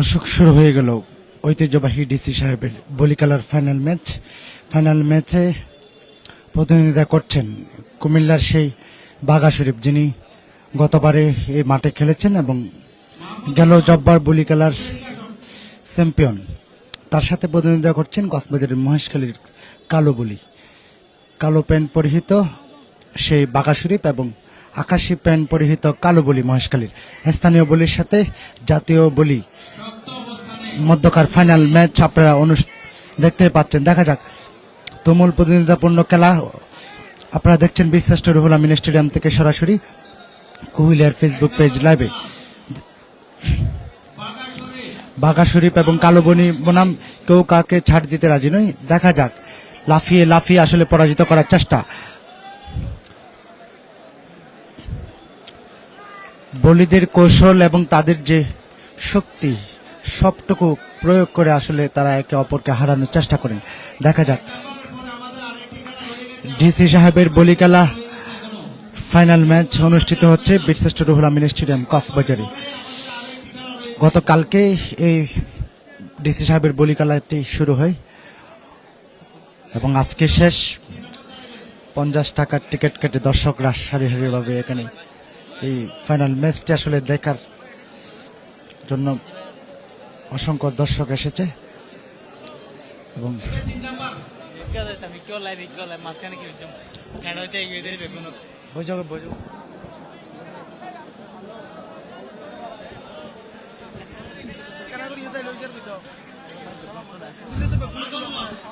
দর্শক, শুরু হয়ে গেল ঐতিহ্যবাহী ডিসি সাহেবের বলিকালার ফাইনাল ম্যাচ ফাইনাল ম্যাচে প্রতিনিধিতা করছেন কুমিল্লার সেই বাঘা শরীফ, যিনি গতবারে এই মাঠে খেলেছেন এবং গেল জব্বার বলিকালার চ্যাম্পিয়ন তার সাথে প্রতিনিধিতা করছেন কক্সবাজারের মহেশখালীর কালো বলি। কালো প্যান্ট পরিহিত সেই বাঘা শরীফ এবং আকাশি প্যান্ট পরিহিত কালো বলি মহেশখালীর স্থানীয় বলির সাথে জাতীয় বলি মধ্যকার ফাইনাল ম্যাচ আপনারা দেখতে পাচ্ছেন। দেখা যাক। তুমুল প্রতিনিধিতাপূর্ণ খেলা। আপনারা দেখছেন বিশ্বাস রুহুল আমিন স্টেডিয়াম থেকে সরাসরি কুহিলিয়ার ফেসবুক পেজ লাইভে। বাঘা শরীফ এবং কালো বনি বনাম কেউ কাকে ছাড় দিতে রাজি নয়। দেখা যাক। লাফিয়ে লাফিয়ে আসলে পরাজিত করার চেষ্টা। বলিদের কৌশল এবং তাদের যে শক্তি সবটুকু প্রয়োগ করে আসলে তারা একে অপরকে হারানোর চেষ্টা করেন। দেখা যাক। ডিসি সাহেবের বলিকালা ফাইনাল ম্যাচ অনুষ্ঠিত হচ্ছে বীরশ্রেষ্ঠ রুহুল আমিন স্টেডিয়াম, কক্সবাজারে। গতকালকে এই ডিসি সাহেবের বলিকালাটি শুরু হয় এবং আজকে শেষ। পঞ্চাশ টাকার টিকিট কেটে দর্শকরা সারি সারিভাবে এখানে এই ফাইনাল ম্যাচটি আসলে দেখার জন্য অসংখ্য দর্শক এসেছে। এবং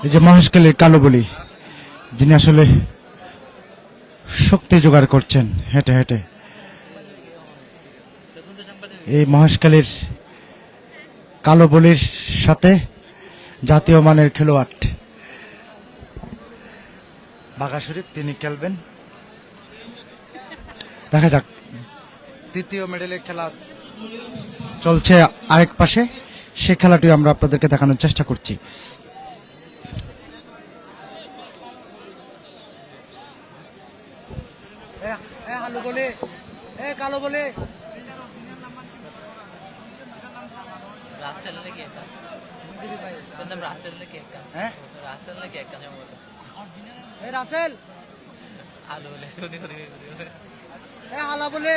এই যে মহেশখালীর কালো বলি যিনি আসলে শক্তি জোগাড় করছেন, হেঁটে হেঁটে। এই মহেশখালীর কালো বলির সাথে জাতীয় মানের খেলোয়াড়। বাঘা শরীফ, তিনি খেলবেন। দেখা যাক। তৃতীয় মেডেলের খেলা চলছে আরেক পাশে। সে খেলাটি আমরা আপনাদেরকে দেখানোর চেষ্টা করছি এ হালু বলে এ কালো বলে రాష్ట్రాలకి ఎక్క కొంచెం రాష్ట్రాలకి ఎక్క হ্যাঁ రాష్ట్రాలకి ఎక్కనే పోతాం এ রাসেল ఆలు కొద్ది కొద్ది এ হালা বলে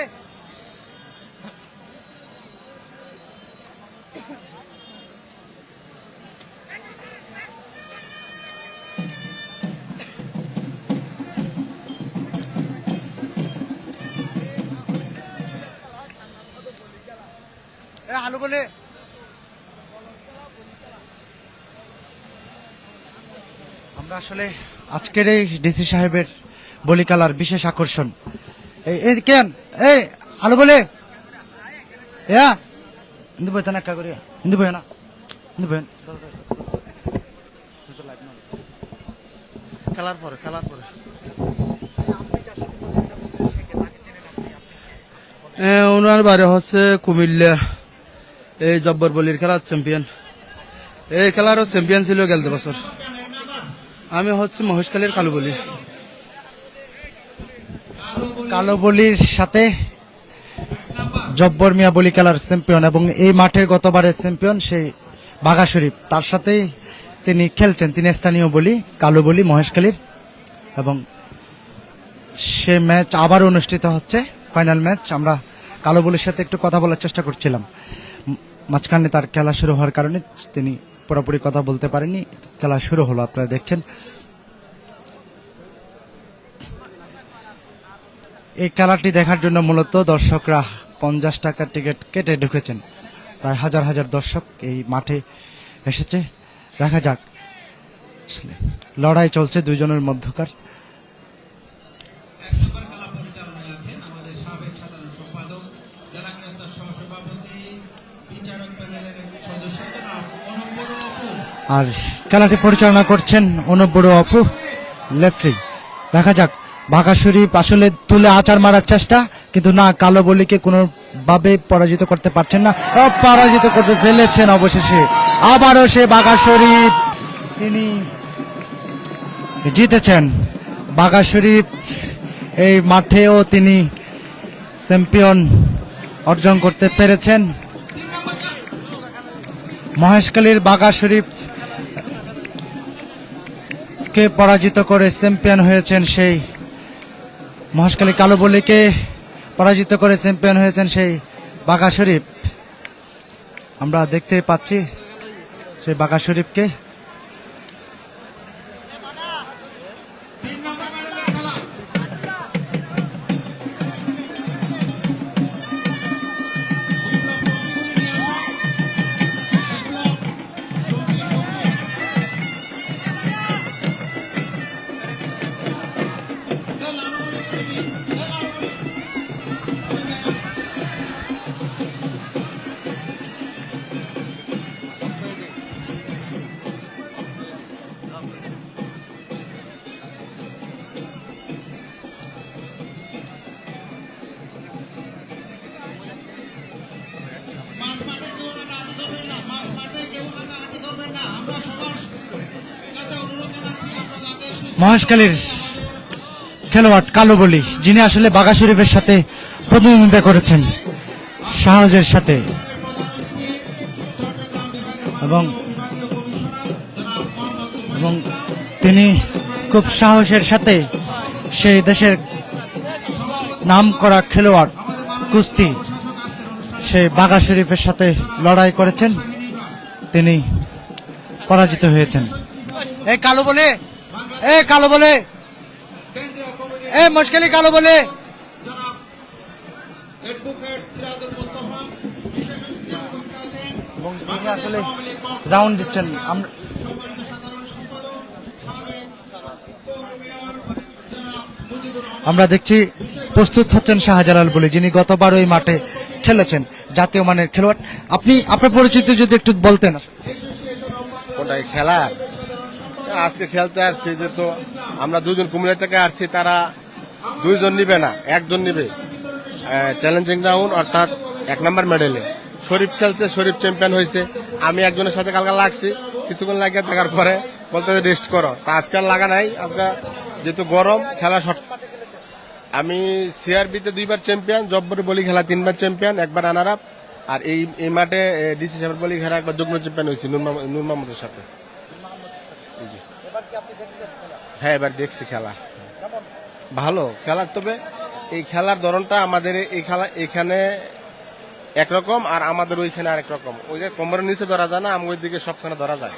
আমরা আসলে আজকের এই ডিসি সাহেবের বলিকালার বিশেষ আকর্ষণ। এই এই কেন? এই আলো বলে। ইয়া ইন্দু বই তানা করিয়া। ইন্দু বই না। বই খেলার পরে খেলার পরে। ওনার বাড়ি হচ্ছে কুমিল্লা। এই জব্বর বলির খেলার চ্যাম্পিয়ন এই খেলারও চ্যাম্পিয়ন ছিল গেলতে বছর আমি হচ্ছে মহেশখালীর কালু বলি কালো বলির সাথে জব্বর মিয়া বলি খেলার চ্যাম্পিয়ন এবং এই মাঠের গতবারের চ্যাম্পিয়ন সেই বাঘা শরীফ। তার সাথেই তিনি খেলছেন, তিনি স্থানীয় বলি কালো বলি মহেশখালীর এবং সে ম্যাচ আবার অনুষ্ঠিত হচ্ছে ফাইনাল ম্যাচ। আমরা কালো বলির সাথে একটু কথা বলার চেষ্টা করছিলাম। মাঝখানে তার খেলা শুরু হওয়ার কারণে তিনি পুরোপুরি কথা বলতে পারেনি। খেলা শুরু হলো, আপনারা দেখছেন। এই খেলাটি দেখার জন্য মূলত দর্শকরা পঞ্চাশ টাকার টিকিট কেটে ঢুকেছেন। প্রায় হাজার হাজার দর্শক এই মাঠে এসেছে। দেখা যাক। লড়াই চলছে দুজনের মধ্যকার। আর খেলাটি পরিচালনা করছেন অনুব্বড় অপু, লেফরি। দেখা যাক বাঘা শরীফ আসলে তুলে আচার মারার চেষ্টা, কিন্তু না, কালো বলিকে কোনোভাবে পরাজিত করতে পারছেন না। পরাজিত করতে ফেলেছেন অবশেষে। আবারও সে বাঘা শরীফ তিনি জিতেছেন। বাঘা শরীফ এই মাঠেও তিনি চ্যাম্পিয়ন অর্জন করতে পেরেছেন। মহেশখালীর বাগা শরীফ কে পরাজিত করে চ্যাম্পিয়ন হয়েছেন সেই মহাশকালী কালো বলিকে পরাজিত করে চ্যাম্পিয়ন হয়েছেন সেই বাঘা শরীফ। আমরা দেখতে পাচ্ছি সেই বাঘা শরীফকে। মহেশখালীর খেলোয়াড় কালো বলি, যিনি আসলে বাঘা শরীফের সাথে প্রতিদ্বন্দ্বিতা করেছেন সাহসের সাথে। এবং এবং তিনি খুব সাহসের সাথে সেই দেশের নাম করা খেলোয়াড় কুস্তি, সেই বাঘা শরীফের সাথে লড়াই করেছেন। তিনি পরাজিত হয়েছেন। এই কালো বলে এ কালো বলে এ মুশকিলি কালো বলে। আসলে রাউন্ড দিচ্ছেন। আমরা আমরা দেখছি প্রস্তুত হচ্ছেন শাহজালাল বলে যিনি গতবার ওই মাঠে খেলেছেন জাতীয় মানের খেলোয়াড়। আপনি আপনার পরিচিতি যদি একটু বলতেন। ওটাই খেলা। আজকে খেলতে আসছি যেহেতু আমরা দুজন কুমিল্লা থেকে আসছি, তারা দুইজন নিবে না, একজন নিবে। চ্যালেঞ্জিং রাউন্ড অর্থাৎ এক নম্বর মেডেলে শরীফ খেলছে, শরীফ চ্যাম্পিয়ন হয়েছে। আমি একজনের সাথে কালকে লাগছি, কিছুক্ষণ লাগিয়ে থাকার পরে বলতে রেস্ট করো। তা আজকে লাগা নাই, আজকে যেহেতু গরম, খেলা শর্ট আমি সিআরবিতে দুইবার চ্যাম্পিয়ন জব্বরে বলি খেলা তিনবার চ্যাম্পিয়ন একবার রানার আপ আর এই এই মাঠে ডিসি সাহেবের বলি খেলা একবার যুগ্ম চ্যাম্পিয়ন হয়েছি, নূর মাহমুদের সাথে। হ্যাঁ এবার দেখছি খেলা। ভালো খেলার তবে, এই খেলার ধরনটা আমাদের এই খেলা, এখানে একরকম আর আমাদের ওইখানে আরেক রকম। ওই যে কোমরের নিচে ধরা যায় না, আমি ওই দিকে সবখানে ধরা যায়।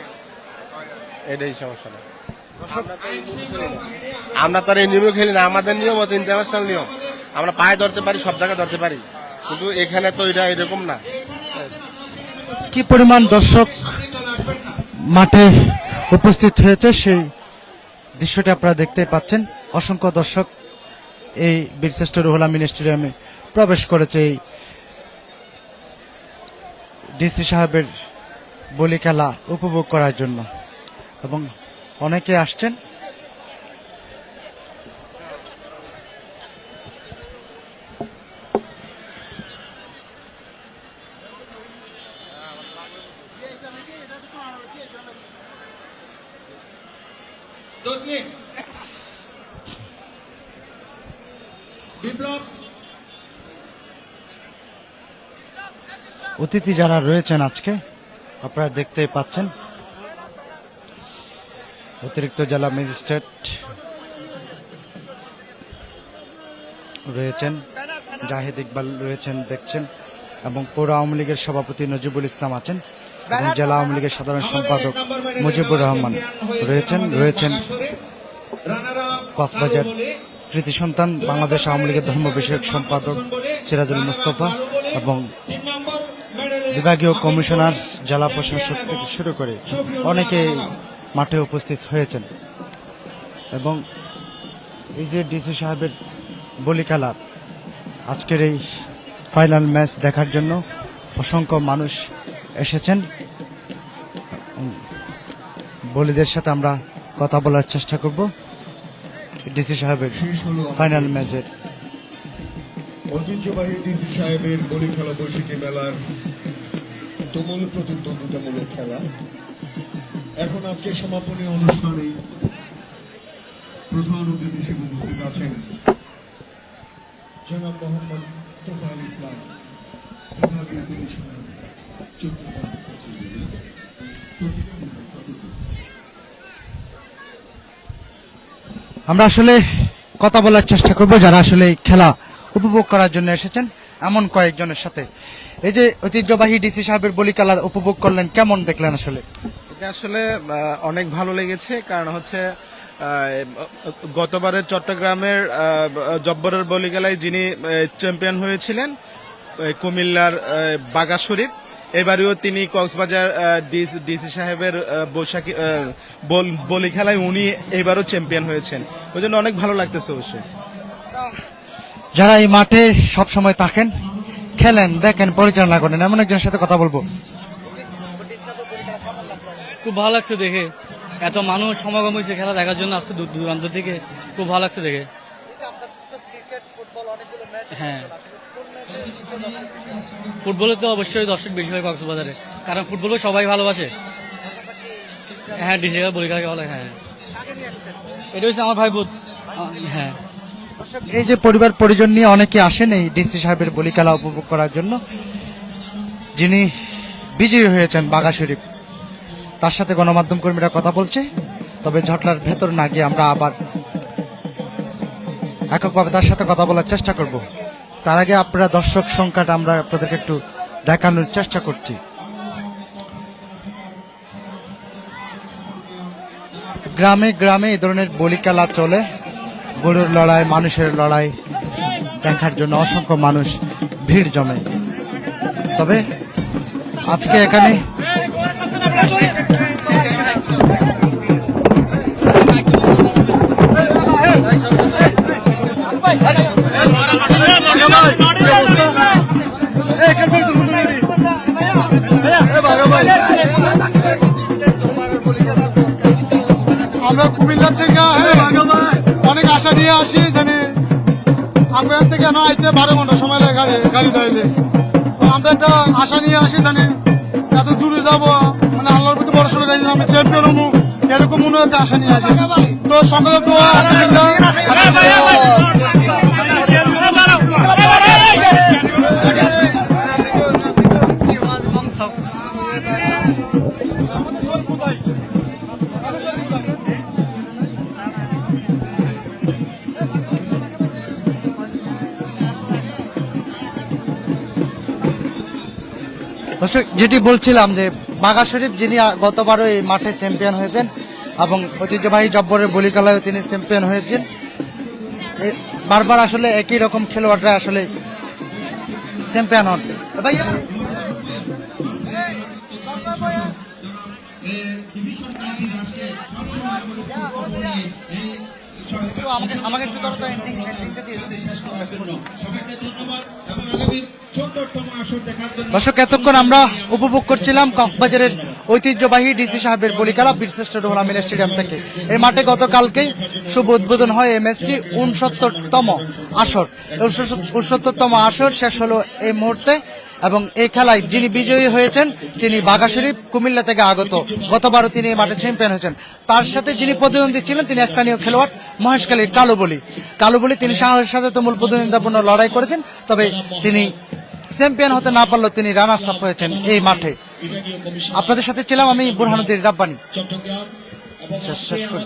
এটাই খেলি না। আমরা তো এই নিয়মে খেলি না, আমাদের নিয়ম হচ্ছে ইন্টারন্যাশনাল নিয়ম। আমরা পায়ে ধরতে পারি, সব জায়গায় ধরতে পারি। কিন্তু এখানে তো এটা এরকম না। কি পরিমাণ দর্শক মাঠে উপস্থিত হয়েছে সেই দৃশ্যটি আপনারা দেখতে পাচ্ছেন। অসংখ্য দর্শক এই বীরশ্রেষ্ঠ রুহুল আমিন স্টেডিয়ামে প্রবেশ করেছে এই ডিসি সাহেবের বলি খেলা উপভোগ করার জন্য। এবং অনেকে আসছেন। বিপ্লব। অতিথি যারা রয়েছেন আজকে আপনারা দেখতেই পাচ্ছেন। অতিরিক্ত জেলা ম্যাজিস্ট্রেট রয়েছেন জাহিদ ইকবাল রয়েছেন দেখছেন এবং পৌর আওয়ামী লীগের সভাপতি নজিবুল ইসলাম আছেন এবং জেলা আওয়ামী লীগের সাধারণ সম্পাদক মুজিবুর রহমান রয়েছেন রয়েছেন কক্সবাজার কৃতি সন্তান বাংলাদেশ আওয়ামী লীগের ধর্ম বিষয়ক সম্পাদক সিরাজুল মুস্তফা এবং বিভাগীয় কমিশনার, জেলা প্রশাসক থেকে শুরু করে অনেকে মাঠে উপস্থিত হয়েছেন। এবং এই যে ডিসি সাহেবের বলি খেলা আজকের এই ফাইনাল ম্যাচ দেখার জন্য অসংখ্য মানুষ এসেছেন। বলিদের সাথে আমরা কথা বলার চেষ্টা করব। ডিসি সাহেবের ফাইনাল ম্যাচের। ঐতিহ্যবাহী ডিসি সাহেবের বলি খেলা বৈশাখী মেলার তুমুল প্রতিদ্বন্দ্বিতামূলক খেলা। এখন আজকে সমাপনী অনুষ্ঠানে প্রধান অতিথি হিসেবে উপস্থিত আছেন জনাব মোহাম্মদ তোফায়েল ইসলাম বিভাগীয় কমিশনার চট্টগ্রাম আমরা আসলে কথা বলার চেষ্টা করব যারা আসলে খেলা উপভোগ করার জন্য এসেছেন এমন কয়েকজনের সাথে। এই যে ঐতিহ্যবাহী ডিসি সাহেবের বলি খেলা উপভোগ করলেন কেমন দেখলেন আসলে? এটা আসলে অনেক ভালো লেগেছে কারণ হচ্ছে গতবারের চট্টগ্রামের জব্বরের বলিগেলায় যিনি চ্যাম্পিয়ন হয়েছিলেন কুমিল্লার আহ, বাগা শরীফ এবারেও তিনি কক্সবাজার ডিসি সাহেবের বৈশাখী বলি খেলায় উনি এবারও চ্যাম্পিয়ন হয়েছেন। ওই জন্য অনেক ভালো লাগতেছে অবশ্যই। যারা এই মাঠে সব সময় থাকেন খেলেন দেখেন পরিচালনা করেন এমন একজনের সাথে কথা বলব। খুব ভালো লাগছে দেখে। এত মানুষ সমাগম হয়েছে খেলা দেখার জন্য আসছে দূর দূরান্ত থেকে। খুব ভালো লাগছে দেখে। হ্যাঁ। ফুটবলে তো অবশ্যই দর্শক বেশি হয় কক্সবাজারে। কারণ ফুটবলও সবাই ভালোবাসে। হ্যাঁ ডিসে বলি খেলা হ্যাঁ। এটা হচ্ছে আমার ভাই বোধ। হ্যাঁ। এই যে পরিবার পরিজন নিয়ে অনেকে আসেন এই ডিসি সাহেবের বলি খেলা উপভোগ করার জন্য। যিনি বিজয়ী হয়েছেন বাঘা শরীফ। তার সাথে গণমাধ্যম কর্মীরা কথা বলছে। তবে ঝটলার ভেতর না গিয়ে আমরা আবার এককভাবে তার সাথে কথা বলার চেষ্টা করব। তার আগে আপনারা দর্শক সংখ্যাটা আমরা আপনাদেরকে একটু দেখানোর চেষ্টা করছি। গ্রামে গ্রামে এই ধরনের বলি খেলা চলে। গরুর লড়াই, মানুষের লড়াই দেখার জন্য অসংখ্য মানুষ ভিড় জমে। তবে আজকে এখানে আমরা কুমিল্লা থেকে অনেক আশা নিয়ে আসি জানি আমরা থেকে না আইতে বারো ঘণ্টা সময় লাগে গাড়ি গাড়ি ধরলে। তো আমরা একটা আশা নিয়ে আসি জানি এত দূরে যাব মানে আল্লাহর প্রতি বড় সড়ো গাড়ি আমরা চ্যাম্পিয়ন হব। এরকম মনে একটা আশা নিয়ে আসি। তো সকালে তো যেটি বলছিলাম যে বাঘা শরীফ যিনি গতবারও এই মাঠে চ্যাম্পিয়ন হয়েছেন এবং ঐতিহ্যবাহী জব্বরের বলি খেলায় তিনি চ্যাম্পিয়ন হয়েছেন বারবার আসলে একই রকম খেলোয়াড়রা আসলে চ্যাম্পিয়ন হন। ভাইয়া! দর্শক, এতক্ষণ আমরা উপভোগ করছিলাম কক্সবাজারের ঐতিহ্যবাহী ডিসি সাহেবের বলিকালা বীরশ্রেষ্ঠ রুহুল আমিন স্টেডিয়াম থেকে। এই মাঠে গতকালকে শুভ উদ্বোধন হয় এমএসটি উনসত্তরতম আসর। উনসত্তরতম আসর শেষ হলো এই মুহূর্তে। এবং এই খেলায় যিনি বিজয়ী হয়েছেন তিনি বাঘা শরীফ কুমিল্লা থেকে আগত। গতবারও তিনি এই মাঠে চ্যাম্পিয়ন হয়েছেন। তার সাথে যিনি প্রতিদ্বন্দ্বী ছিলেন তিনি স্থানীয় খেলোয়াড় মহেশখালীর কালো বলি। কালো বলি তিনি সাহসের সাথে তুমুল প্রতিদ্বন্দ্বিতাপূর্ণ লড়াই করেছেন তবে তিনি চ্যাম্পিয়ন হতে না পারলেও তিনি রানার্স আপ হয়েছেন এই মাঠে। আপনাদের সাথে ছিলাম আমি বুরহানুদ্দিন রাব্বানি। চট্টগ্রাম শেষ- শেষ করি।